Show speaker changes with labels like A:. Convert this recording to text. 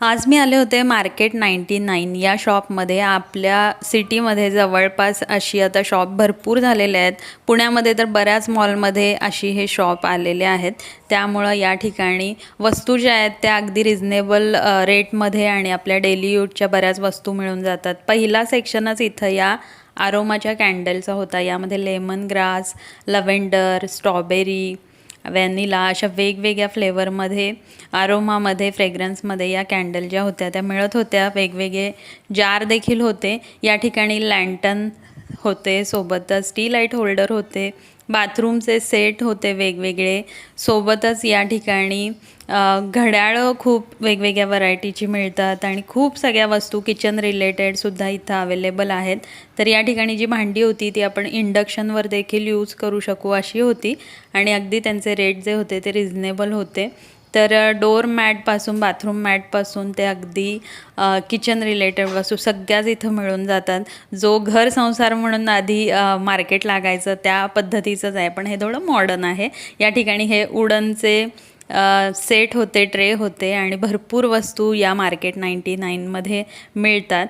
A: आज मी आले होते मार्केट नाईन्टी नाईन या शॉपमध्ये. आपल्या सिटीमध्ये जवळपास अशी आता शॉप भरपूर झालेले आहेत. पुण्यामध्ये तर बऱ्याच मॉलमध्ये अशी हे शॉप आलेले आहेत. त्यामुळं या ठिकाणी वस्तू ज्या आहेत त्या अगदी रिझनेबल रेटमध्ये आणि आपल्या डेली यूजच्या बऱ्याच वस्तू मिळून जातात. पहिला सेक्शनच इथं या आरोमाच्या कॅन्डलचा होता. यामध्ये lemon grass lavender strawberry vanilla अशा वेगवेगळ्या फ्लेवरमध्ये आरोमामध्ये फ्रेग्रन्समध्ये या कॅन्डल ज्या होत्या त्या मिळत होत्या. वेगवेगळे जार देखील होते. या ठिकाणी लँटन होते सोबतच टी लाइट होल्डर होते बाथरूमचे सेट होते वेगवेगळे. सोबतच या ठिकाणी घड्याळं खूप वेगवेगळ्या व्हरायटीची मिळतात आणि खूप सगळ्या वस्तू किचन रिलेटेडसुद्धा इथं अवेलेबल आहेत. तर या ठिकाणी जी भांडी होती ती आपण इंडक्शनवर देखील यूज करू शकू अशी होती. आणि अगदी त्यांचे रेट जे होते ते रिझनेबल होते. तर डोअर मॅटपासून बाथरूम मॅटपासून ते अगदी किचन रिलेटेड वस्तू सगळ्याच इथं मिळून जातात. जो घर संसार म्हणून आधी मार्केट लागायचं त्या पद्धतीचंच आहे. पण हे थोडं मॉडर्न आहे. या ठिकाणी हे उडनचे सेट होते ट्रे होते आणि भरपूर वस्तू या मार्केट नाईन्टी नाईनमध्ये मिळतात.